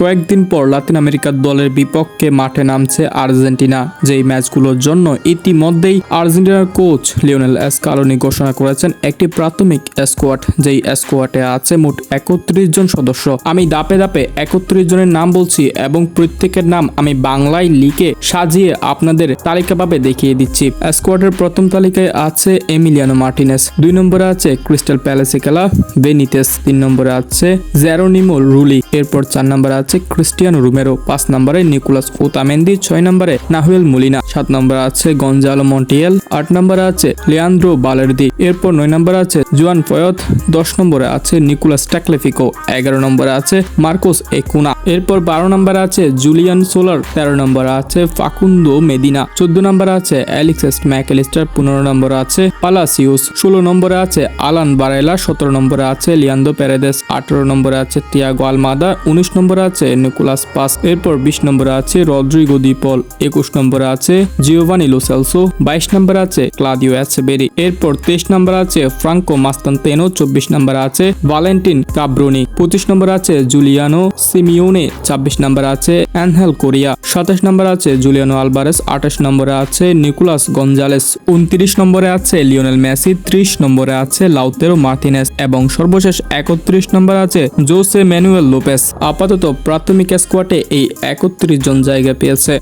কয়েকদিন পর লাতিন আমেরিকার দলের বিপক্ষে মাঠে নামছে আর্জেন্টিনা। যেই ম্যাচগুলোর জন্য ইতিমধ্যেই আর্জেন্টিনার কোচ লিওনেল স্কালোনি ঘোষণা করেছেন একটি প্রাথমিক স্কোয়াড, যেই স্কোয়াডে আছে মোট একত্রিশ জন সদস্য। আমি দাপে দাপে একত্রিশ জনের নাম বলছি এবং প্রত্যেকের নাম আমি বাংলায় লিখে সাজিয়ে আপনাদের তালিকাভাবে দেখিয়ে দিচ্ছি। স্কোয়াডের প্রথম তালিকায় আছে এমিলিয়ানো মার্টিনেস, দুই নম্বরে আছে ক্রিস্টাল প্যালেসে খেলা বেনিতেস তিন নম্বরে আছে জেরোনিমো রুলি, এরপর চার নম্বরে আছে ক্রিস্টিয়ানো রুমেরো পাঁচ নম্বরে নিকোলাস ওতামেন্দি ছয় নম্বরে নাহুয়েল মুলিনা সাত নম্বরে আছে গঞ্জালো মন্টিয়েল আট নম্বরে আছে লিয়ান্দ্রো বালেরদি এরপর নয় নম্বরে আছে জুয়ান ফয়ত দশ নম্বরে আছে নিকোলাস ট্যাকলেফিকো এগারো নম্বরে আছে মার্কোস একুনা এরপর বারো নম্বরে আছে জুলিয়ান সোলার তেরো নম্বরে আছে ফাকুন্দো মেদিনা চোদ্দ নম্বরে আছে অ্যালেক্সেস ম্যাকেলিস্টার পনেরো নম্বরে আছে পালাসিউস ষোলো নম্বরে আছে আলান বারেলা সতেরো নম্বরে আছে লিয়ান্দো পেরেদেস আঠারো নম্বরে আছে তিয়াগো আলমাদা উনিশ নম্বরে আছে নিকোলাস পাস এরপর বিশ নম্বরে আছে রদ্রিগো দিপল একুশ নম্বরে আছে জিওভানি লোসেলসো বাইশ নম্বরে আছে ক্লাদিও অ্যাসেবেরি এরপর তেইশ নম্বরে আছে ফ্রাঙ্কো মাস্তান্তেনো চব্বিশ নম্বরে আছে ভ্যালেন্টিন কাব্রোনি পঁচিশ নম্বরে আছে জুলিয়ানো সিমিওনে ছাব্বিশ নম্বরে আছে অ্যানহেল কোরিয়া সাতাশ নম্বরে আছে জুলিয়ানো আলবারেস আঠাশ নম্বরে আছে নিকোলাস গঞ্জালেস উনত্রিশ নম্বরে আছে লিওনেল মেসি ত্রিশ নম্বরে আছে লাউতেরো মার্টিনেস এবং সর্বশেষ একত্রিশ নম্বরে আছে জোসে ম্যানুয়েল লোপেস আপাতত প্রাথমিক স্কোয়াডে এই একত্রিশ জন জায়গা পেয়েছে।